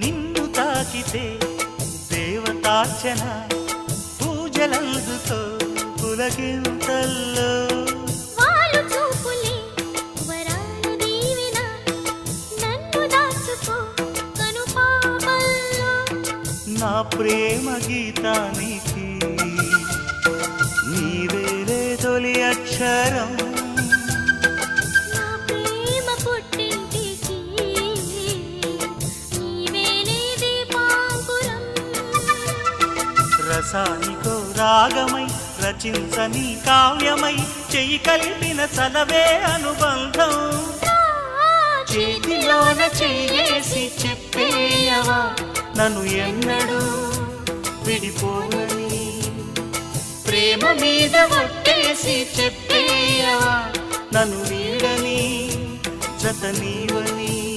నిన్ను తాకితే దేవతార్చన పూజలందుతో పులకింతల్లో. నా ప్రేమ గీతానికి నీవేలే తొలి అక్షరం. రసానికో రాగమై రచించని కావ్యమై చెయ్యి కలిపిన చలవే అనుబంధం. చేతిలోన చేసి చెప్పేయవా నన్ను ఎన్నడూ విడిపోనని. ప్రేమ మీద ఒట్టేసి చెప్పేయవా నన్ను వీడని జత నీవని